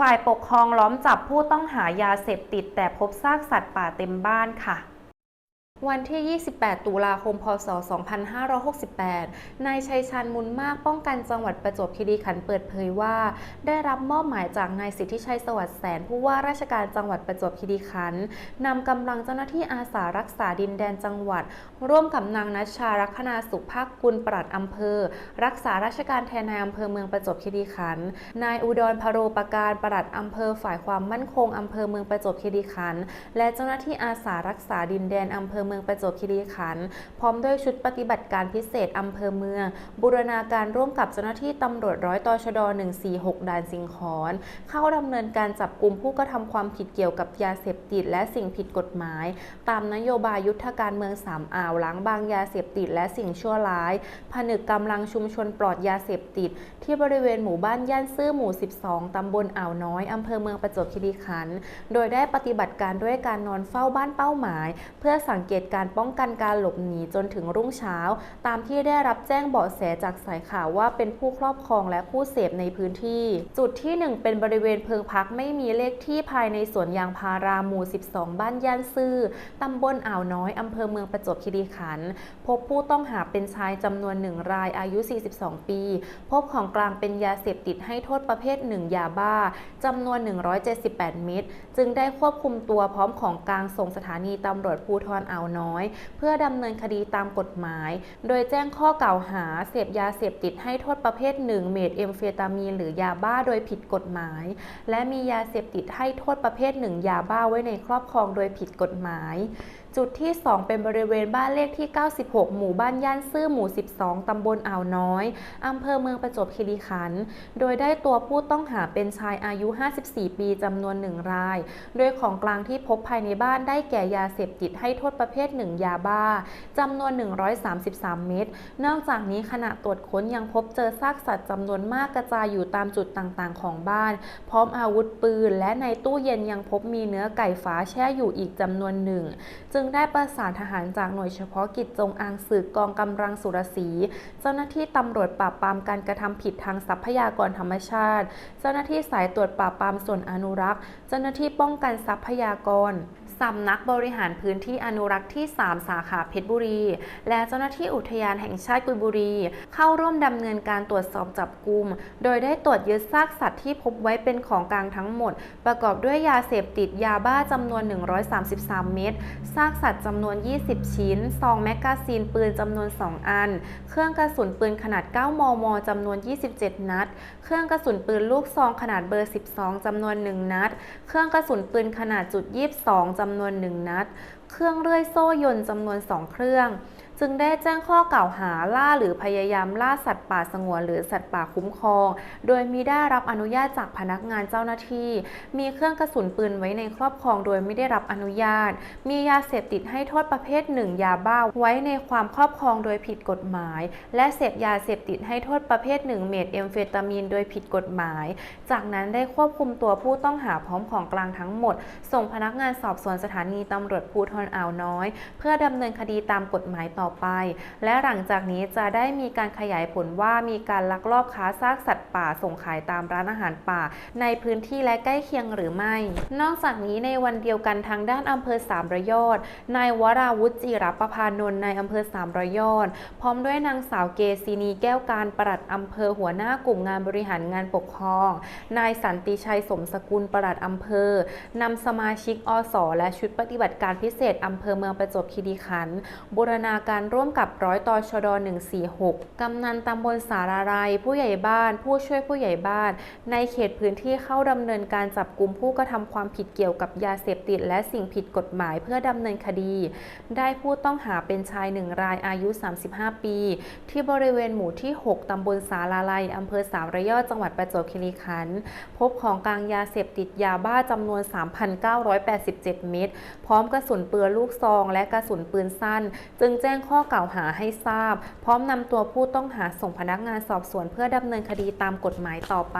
ฝ่ายปกครองล้อมจับผู้ต้องหายาเสพติด แต่พบซากสัตว์ป่าเต็มบ้านค่ะ วันที่ 28 ตุลาคม พศ 2568 นายชัยชาญมุนมากป้องกันจังหวัดประจวบคีรีขันธ์เปิดเผยว่า ได้รับมอบหมายจากนายสิทธิชัยสวัสดิ์แสนผู้ว่าราชการจังหวัดประจวบคีรีขันธ์นำกำลังเจ้าหน้าที่อาสารักษาดินแดนจังหวัด ร่วมกับนางนัชชารัคนาสุภาคกุลปลัดอำเภอ รักษาราชการแทนนายอำเภอเมืองประจวบคีรีขันธ์นายอุดรพโรปการปลัดอำเภอฝ่ายความมั่นคงอำเภอเมืองประจวบคีรีขันธ์และเจ้าหน้าที่อาสารักษาดินแดนอำเภอเมืองประจวบคีรีขันธ์พร้อมด้วยชุดปฏิบัติการพิเศษอำเภอเมือง บูรณาการร่วมกับเจ้าหน้าที่ตำรวจร้อยตชด 146 ด่านสิงขอนเข้าดำเนินการจับกลุ่มผู้กระทำความผิดเกี่ยวกับยาเสพติดและสิ่งผิดกฎหมาย ตามนโยบายยุทธการเมืองสามอ่าวล้างบางยาเสพติดและสิ่งชั่วร้าย ผนึกกำลังชุมชนปลอดยาเสพติด ที่บริเวณหมู่บ้านย่านซื่อหมู่ 12 ตำบลอ่าวน้อยอำเภอเมืองประจวบคีรีขันธ์โดยได้ปฏิบัติการด้วยการนอนเฝ้าบ้านเป้าหมาย เพื่อสังเกตการป้องกันการหลบหนีจนถึงรุ่งเช้า ตามที่ได้รับแจ้งเบาะแสจากสายข่าวว่าเป็นผู้ครอบครองและผู้เสพในพื้นที่ จุดที่ 1 เป็นบริเวณเพิงพักไม่มีเลขที่ภายในสวนยางพาราหมู่ 12 บ้านย่านซื่อตำบลอ่าวน้อยอำเภอเมืองประจวบคีรีขันธ์พบผู้ต้องหาเป็นชายจำนวนหนึ่งรายอายุ 42 ปี พบของกลางเป็นยาเสพติดให้โทษประเภทหนึ่งยาบ้าจำนวน 178 เม็ดจึงได้ควบคุมตัวพร้อมของกลางส่งสถานีตำรวจภูธรอ่าวน้อย เพื่อดำเนินคดีตามกฎหมาย โดยแจ้งข้อกล่าวหาเสพยาเสพติดให้โทษประเภทหนึ่งเมทเอมเฟตามีนหรือยาบ้าโดยผิดกฎหมาย และมียาเสพติดให้โทษประเภทหนึ่งยาบ้าไว้ในครอบครองโดยผิดกฎหมาย จุดที่ 2 เป็นบริเวณบ้านเลขที่ 96 หมู่บ้านย่านซื่อหมู่ 12 ตำบลอ่าวน้อย อำเภอเมืองประจวบคีรีขันธ์ โดยได้ตัวผู้ต้องหาเป็นชายอายุ 54 ปีจำนวนหนึ่งราย โดยของกลางที่พบภายในบ้านได้แก่ยาเสพติดให้โทษประเภทหนึ่งยาบ้าจำนวน 133 เม็ด นอกจากนี้ขณะตรวจค้นยังพบเจอซากสัตว์จำนวนมากกระจายอยู่ตามจุดต่างๆ ของบ้าน พร้อมอาวุธปืน และในตู้เย็นยังพบมีเนื้อไก่ฟ้าแช่อยู่อีกจำนวนหนึ่งจึงได้ประสานทหารจากหน่วยเฉพาะกิจจงอางศึกกองกำลังสุรศีเจ้าหน้าที่ตำรวจปราบปรามการกระทำผิดทางทรัพยากรธรรมชาติ เจ้าหน้าที่สายตรวจปราบปรามส่วนอนุรักษ์ เจ้าหน้าที่ป้องกันทรัพยากร สำนักบริหารพื้นที่อนุรักษ์ที่ 3 สาขาเพชรบุรี และเจ้าหน้าที่อุทยานแห่งชาติกุยบุรี เข้าร่วมดำเนินการตรวจสอบจับกลุ่ม โดยได้ตรวจยึดซากสัตว์ที่พบไว้เป็นของกลางทั้งหมด ประกอบด้วยยาเสพติดยาบ้าจำนวน 133 เม็ดซากสัตว์จำนวน 20 ชิ้น ซองแมกกาซีนปืนจำนวน 2 อัน เครื่องกระสุนปืนขนาด 9 มมจำนวน 27 นัด เครื่องกระสุนปืนลูกซองขนาดเบอร์ 12จำนวน 1 นัด เครื่องกระสุนปืนขนาดจุด22จำำนวน 1 นัด เครื่องเลื่อยโซ่ยนต์จำนวน 2 เครื่อง จึงได้แจ้งข้อกล่าวหาล่าหรือพยายามล่าสัตว์ป่าสงวนหรือสัตว์ป่าคุ้มครอง โดยมีได้รับอนุญาตจากพนักงานเจ้าหน้าที่ มีเครื่องกระสุนปืนไว้ในครอบครองโดยไม่ได้รับอนุญาต มียาเสพติดให้โทษประเภทหนึ่งยาบ้าไว้ในความครอบครองโดยผิดกฎหมาย และเสพยาเสพติดให้โทษประเภทหนึ่งเมทเอมเฟตามีนโดยผิดกฎหมาย จากนั้นได้ควบคุมตัวผู้ต้องหาพร้อมของกลางทั้งหมด ส่งพนักงานสอบสวนสถานีตำรวจภูธรอ่าวน้อย เพื่อดำเนินคดีตามกฎหมายต่อไป และหลังจากนี้จะได้มีการขยายผลว่ามีการลักลอบค้าซากสัตว์ป่าส่งขายตามร้านอาหารป่า ในพื้นที่และใกล้เคียงหรือไม่ นอกจากนี้ในวันเดียวกันทางด้านอำเภอสามระยอดนายวราวุฒิจิรประพานนท์ในอำเภอสามระยอดพร้อมด้วยนางสาวเกซินีแก้วการปลัดอำเภอหัวหน้ากลุ่มงานบริหารงานปกครอง นายสันติชัยสมสกุลปลัดอำเภอนำสมาชิกอสและชุดปฏิบัติการพิเศษอำเภอเมืองประจวบคีรีขันธ์บูรณาการร่วมกับร้อยตชด146 กำนันตำบลสาราไรยผู้ใหญ่บ้าน ผู้ช่วยผู้ใหญ่บ้าน ในเขตพื้นที่เข้าดำเนินการจับกลุ่มผู้กระทำความผิดเกี่ยวกับยาเสพติด และสิ่งผิดกฎหมายเพื่อดำเนินคดี ได้ผู้ต้องหาเป็นชายหนึ่งรายอายุ 35 ปี ที่บริเวณหมู่ที่ 6 ตำบลสาราลัยอำเภอสามระยอดจังหวัดประจวบคีรีขันธ์พบของกลางยาเสพติดยาบ้าจำนวน 3,987 เม็ดพร้อมกระสุนปืนลูกซอง และกระสุนปืนสั้น จึงแจ้งข้อกล่าวหาให้ทราบ พร้อมนำตัวผู้ต้องหาส่งพนักงานสอบสวนเพื่อดำเนินคดีตามกฎหมายต่อไป